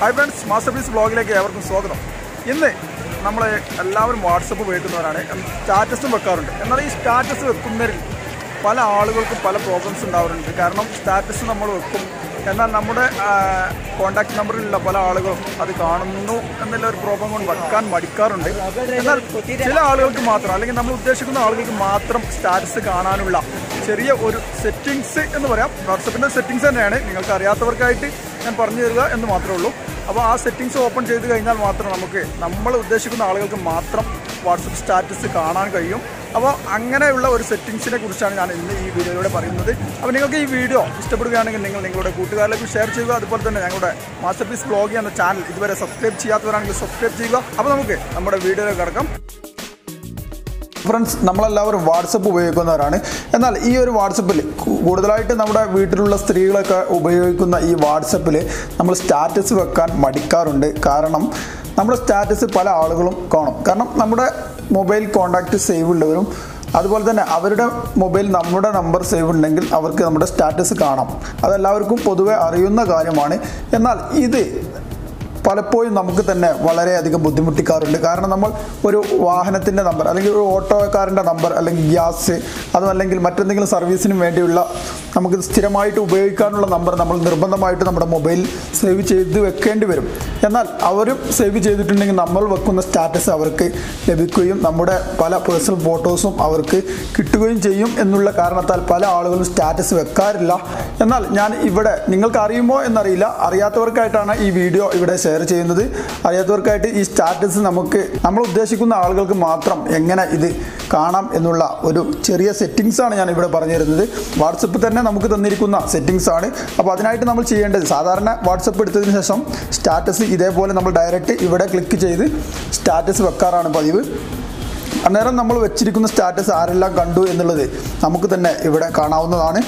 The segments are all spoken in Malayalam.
ഹായ് ഫ്രണ്ട്സ് മാസ്റ്റർ പീസ് ബ്ലോഗിലേക്ക് ഏവർക്കും സ്വാഗതം. ഇന്ന് നമ്മൾ എല്ലാവരും വാട്സപ്പ് ഉപയോഗിക്കുന്നവരാണ്. സ്റ്റാറ്റസും വെക്കാറുണ്ട്. എന്നാൽ ഈ സ്റ്റാറ്റസ് വെക്കുന്നതിൽ പല ആളുകൾക്കും പല പ്രോബ്ലംസ് ഉണ്ടാവാറുണ്ട്. കാരണം സ്റ്റാറ്റസ് നമ്മൾ വെക്കും. എന്നാൽ നമ്മുടെ കോണ്ടാക്ട് നമ്പറിലുള്ള പല ആളുകളും അത് കാണുന്നു എന്നുള്ള ഒരു പ്രോബ്ലം കൊണ്ട് വെക്കാൻ മടിക്കാറുണ്ട്. എന്നാൽ ചില ആളുകൾക്ക് മാത്രം അല്ലെങ്കിൽ നമ്മൾ ഉദ്ദേശിക്കുന്ന ആളുകൾക്ക് മാത്രം സ്റ്റാറ്റസ് കാണാനുള്ള ചെറിയ ഒരു സെറ്റിങ്സ് എന്ന് പറയാം. വാട്സപ്പിന്റെ സെറ്റിങ്സ് തന്നെയാണ്. നിങ്ങൾക്ക് അറിയാത്തവർക്കായിട്ട് ഞാൻ പറഞ്ഞു തരിക എന്ന് മാത്രമേ ഉള്ളൂ. അപ്പോൾ ആ സെറ്റിങ്സ് ഓപ്പൺ ചെയ്ത് കഴിഞ്ഞാൽ മാത്രം നമുക്ക് നമ്മൾ ഉദ്ദേശിക്കുന്ന ആളുകൾക്ക് മാത്രം വാട്സപ്പ് സ്റ്റാറ്റസ് കാണാൻ കഴിയും. അപ്പോൾ അങ്ങനെയുള്ള ഒരു സെറ്റിങ്സിനെ കുറിച്ചാണ് ഞാൻ ഇന്ന് ഈ വീഡിയോയിലൂടെ പറയുന്നത്. അപ്പോൾ നിങ്ങൾക്ക് ഈ വീഡിയോ ഇഷ്ടപ്പെടുകയാണെങ്കിൽ നിങ്ങൾ നിങ്ങളുടെ കൂട്ടുകാരിലേക്ക് ഷെയർ ചെയ്യുക. അതുപോലെ തന്നെ ഞങ്ങളുടെ മാസ്റ്റർ പീസ് ബ്ലോഗ് എന്ന ചാനൽ ഇതുവരെ സബ്സ്ക്രൈബ് ചെയ്യാത്തവരാണെങ്കിൽ സബ്സ്ക്രൈബ് ചെയ്യുക. അപ്പോൾ നമുക്ക് നമ്മുടെ വീഡിയോയിലേക്ക് കിടക്കാം. ഫ്രണ്ട്സ് നമ്മളെല്ലാവരും വാട്സപ്പ് ഉപയോഗിക്കുന്നവരാണ്. എന്നാൽ ഈ ഒരു വാട്സപ്പിൽ കൂടുതലായിട്ട് നമ്മുടെ വീട്ടിലുള്ള സ്ത്രീകളൊക്കെ ഉപയോഗിക്കുന്ന ഈ വാട്സപ്പിൽ നമ്മൾ സ്റ്റാറ്റസ് വെക്കാൻ മടിക്കാറുണ്ട്. കാരണം നമ്മുടെ സ്റ്റാറ്റസ് പല ആളുകളും കാണും. കാരണം നമ്മുടെ മൊബൈൽ കോണ്ടാക്റ്റ് സേവ് ഉള്ളവരും അതുപോലെ തന്നെ അവരുടെ മൊബൈൽ നമ്മുടെ നമ്പർ സേവ് ഉണ്ടെങ്കിൽ അവർക്ക് നമ്മുടെ സ്റ്റാറ്റസ് കാണാം. അതെല്ലാവർക്കും പൊതുവെ അറിയുന്ന കാര്യമാണ്. എന്നാൽ ഇത് പലപ്പോഴും നമുക്ക് തന്നെ വളരെയധികം ബുദ്ധിമുട്ടിക്കാറുണ്ട്. കാരണം നമ്മൾ ഒരു വാഹനത്തിന്റെ നമ്പർ അല്ലെങ്കിൽ ഒരു ഓട്ടോക്കാരന്റെ നമ്പർ അല്ലെങ്കിൽ ഗ്യാസ് അതും അല്ലെങ്കിൽ മറ്റെന്തെങ്കിലും സർവീസിനും വേണ്ടിയുള്ള നമുക്ക് സ്ഥിരമായിട്ട് ഉപയോഗിക്കാനുള്ള നമ്പർ നമ്മൾ നിർബന്ധമായിട്ട് നമ്മുടെ മൊബൈൽ സേവ് ചെയ്ത് വെക്കേണ്ടി വരും. എന്നാൽ അവരും സേവ് ചെയ്തിട്ടുണ്ടെങ്കിൽ നമ്മൾ വെക്കുന്ന സ്റ്റാറ്റസ് അവർക്ക് ലഭിക്കുകയും നമ്മുടെ പല പേഴ്സണൽ ഫോട്ടോസും അവർക്ക് കിട്ടുകയും ചെയ്യും എന്നുള്ള കാരണത്താൽ പല ആളുകളും സ്റ്റാറ്റസ് വെക്കാറില്ല. എന്നാൽ ഞാൻ ഇവിടെ നിങ്ങൾക്ക് അറിയുമോ എന്നറിയില്ല. അറിയാത്തവർക്കായിട്ടാണ് ഈ വീഡിയോ ഇവിടെ ഷെയർ ചെയ്യുന്നത്. അറിയാത്തവർക്കായിട്ട് ഈ സ്റ്റാറ്റസ് നമുക്ക് നമ്മൾ ഉദ്ദേശിക്കുന്ന ആളുകൾക്ക് മാത്രം എങ്ങനെ ഇത് കാണാം എന്നുള്ള ഒരു ചെറിയ സെറ്റിങ്സാണ് ഞാൻ ഇവിടെ പറഞ്ഞു തരുന്നത് വാട്സപ്പ് തന്നെ നമുക്ക് തന്നിരിക്കുന്ന സെറ്റിങ്സ് ആണ്. അപ്പോൾ അതിനായിട്ട് നമ്മൾ ചെയ്യേണ്ടത് സാധാരണ വാട്സപ്പ് എടുത്തതിന് ശേഷം സ്റ്റാറ്റസ് ഇതേപോലെ നമ്മൾ ഡയറക്റ്റ് ഇവിടെ ക്ലിക്ക് ചെയ്ത് സ്റ്റാറ്റസ് വെക്കാറാണ് പതിവ്. അന്നേരം നമ്മൾ വെച്ചിരിക്കുന്ന സ്റ്റാറ്റസ് ആരെല്ലാം കണ്ടു എന്നുള്ളത് നമുക്ക് തന്നെ ഇവിടെ കാണാവുന്നതാണ്.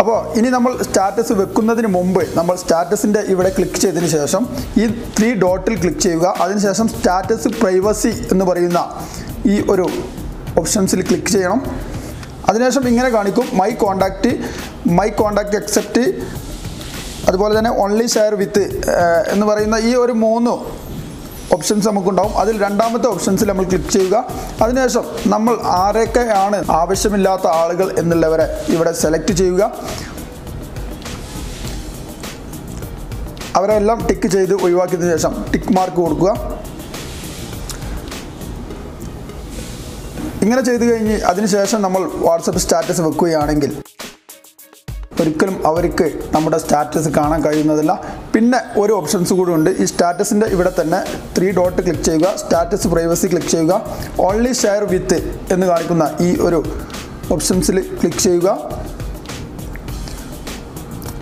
അപ്പോൾ ഇനി നമ്മൾ സ്റ്റാറ്റസ് വെക്കുന്നതിന് മുമ്പ് നമ്മൾ സ്റ്റാറ്റസിന്റെ ഇവിടെ ക്ലിക്ക് ചെയ്തതിന് ശേഷം ഈ ത്രീ ഡോട്ടിൽ ക്ലിക്ക് ചെയ്യുക. അതിനുശേഷം സ്റ്റാറ്റസ് പ്രൈവസി എന്ന് പറയുന്ന ഈ ഒരു ഓപ്ഷൻസിൽ ക്ലിക്ക് ചെയ്യണം. അതിനുശേഷം ഇങ്ങനെ കാണിക്കും. My contact my contact accept അതുപോലെ തന്നെ ഓൺലി ഷെയർ വിത്ത് എന്ന് പറയുന്ന ഈ ഒരു മൂന്ന് ഓപ്ഷൻസ് നമുക്കുണ്ടാവും. അതിൽ രണ്ടാമത്തെ ഓപ്ഷൻസിൽ നമ്മൾ ക്ലിക്ക് ചെയ്യുക. അതിനുശേഷം നമ്മൾ ആരൊക്കെയാണ് ആവശ്യമില്ലാത്ത ആളുകൾ എന്നുള്ളവരെ ഇവിടെ സെലക്ട് ചെയ്യുക. അവരെല്ലാം ടിക്ക് ചെയ്ത് ഒഴിവാക്കിയതിനു ശേഷം ടിക്ക് മാർക്ക് കൊടുക്കുക. ഇങ്ങനെ ചെയ്തു കഴിഞ്ഞ് അതിനുശേഷം നമ്മൾ വാട്സപ്പ് സ്റ്റാറ്റസ് വെക്കുകയാണെങ്കിൽ ഒരിക്കലും അവർക്ക് നമ്മുടെ സ്റ്റാറ്റസ് കാണാൻ കഴിയുന്നതല്ല. പിന്നെ ഒരു ഓപ്ഷൻസ് കൂടി ഉണ്ട് ഈ സ്റ്റാറ്റസിന്റെ ഇവിടെ തന്നെ ത്രീ ഡോട്ട് ക്ലിക്ക് ചെയ്യുക സ്റ്റാറ്റസ് പ്രൈവസി ക്ലിക്ക് ചെയ്യുക ഓൺലി ഷെയർ വിത്ത് എന്ന് കാണിക്കുന്ന ഈ ഒരു ഓപ്ഷൻസിൽ ക്ലിക്ക് ചെയ്യുക.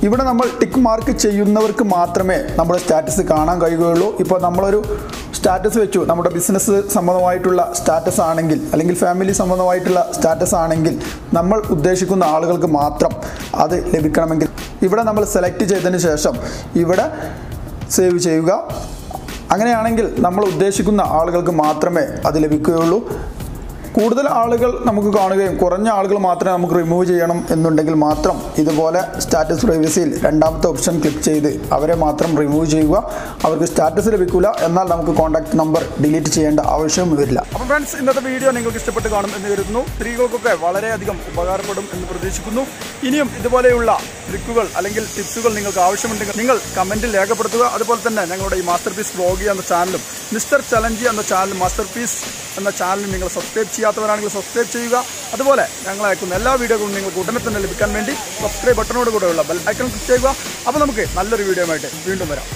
ഇവിടെ നമ്മൾ ടിക്ക് മാർക്ക് ചെയ്യുന്നവർക്ക് മാത്രമേ നമ്മുടെ സ്റ്റാറ്റസ് കാണാൻ കഴിയുകയുള്ളൂ. ഇപ്പോൾ നമ്മളൊരു സ്റ്റാറ്റസ് വെച്ചു. നമ്മുടെ ബിസിനസ് സംബന്ധമായിട്ടുള്ള സ്റ്റാറ്റസ് ആണെങ്കിൽ അല്ലെങ്കിൽ ഫാമിലി സംബന്ധമായിട്ടുള്ള സ്റ്റാറ്റസ് ആണെങ്കിൽ നമ്മൾ ഉദ്ദേശിക്കുന്ന ആളുകൾക്ക് മാത്രം അത് ലഭിക്കണമെങ്കിൽ ഇവിടെ നമ്മൾ സെലക്ട് ചെയ്തതിന് ശേഷം ഇവിടെ സേവ് ചെയ്യുക. അങ്ങനെയാണെങ്കിൽ നമ്മൾ ഉദ്ദേശിക്കുന്ന ആളുകൾക്ക് മാത്രമേ അത് ലഭിക്കുകയുള്ളൂ. കൂടുതൽ ആളുകൾ നമുക്ക് കാണുകയും കുറഞ്ഞ ആളുകൾ മാത്രമേ നമുക്ക് റിമൂവ് ചെയ്യണം എന്നുണ്ടെങ്കിൽ മാത്രം ഇതുപോലെ സ്റ്റാറ്റസ് പ്രൈവസിയിൽ രണ്ടാമത്തെ ഓപ്ഷൻ ക്ലിക്ക് ചെയ്ത് അവരെ മാത്രം റിമൂവ് ചെയ്യുക. അവർക്ക് സ്റ്റാറ്റസ് ലഭിക്കില്ല എന്നാൽ നമുക്ക് കോൺടാക്ട് നമ്പർ ഡിലീറ്റ് ചെയ്യേണ്ട ആവശ്യവും വരില്ല. അപ്പോൾ ഫ്രണ്ട്സ് ഇന്നത്തെ വീഡിയോ നിങ്ങൾക്ക് ഇഷ്ടപ്പെട്ട് കാണും എന്ന് കരുതുന്നു. സ്ത്രീകൾക്കൊക്കെ വളരെയധികം ഉപകാരപ്പെടും എന്ന് പ്രതീക്ഷിക്കുന്നു. ഇനിയും ഇതുപോലെയുള്ള ട്രിക്കുകൾ അല്ലെങ്കിൽ ടിപ്സുകൾ നിങ്ങൾക്ക് ആവശ്യമുണ്ടെങ്കിൽ നിങ്ങൾ കമന്റിൽ രേഖപ്പെടുത്തുക. അതുപോലെ തന്നെ ഞങ്ങളുടെ ഈ മാസ്റ്റർ പീസ് ബ്ലോഗ് എന്ന ചാനലും മിസ്റ്റർ ചലഞ്ചി എന്ന ചാനൽ മാസ്റ്റർ പീസ് എന്ന ചാനൽ നിങ്ങൾ സബ്സ്ക്രൈബ് ചെയ്യാത്തവരാണെങ്കിൽ സബ്സ്ക്രൈബ് ചെയ്യുക. അതുപോലെ ഞങ്ങൾ അയക്കുന്ന എല്ലാ വീഡിയോകളും നിങ്ങൾക്ക് ഉടനെ തന്നെ ലഭിക്കാൻ വേണ്ടി സബ്സ്ക്രൈബ് ബട്ടണോട് കൂടെയുള്ള ബെൽ ഐക്കൺ ക്ലിക്ക് ചെയ്യുക. അപ്പോൾ നമുക്ക് നല്ലൊരു വീഡിയോ ആയിട്ട് വീണ്ടും വരാം.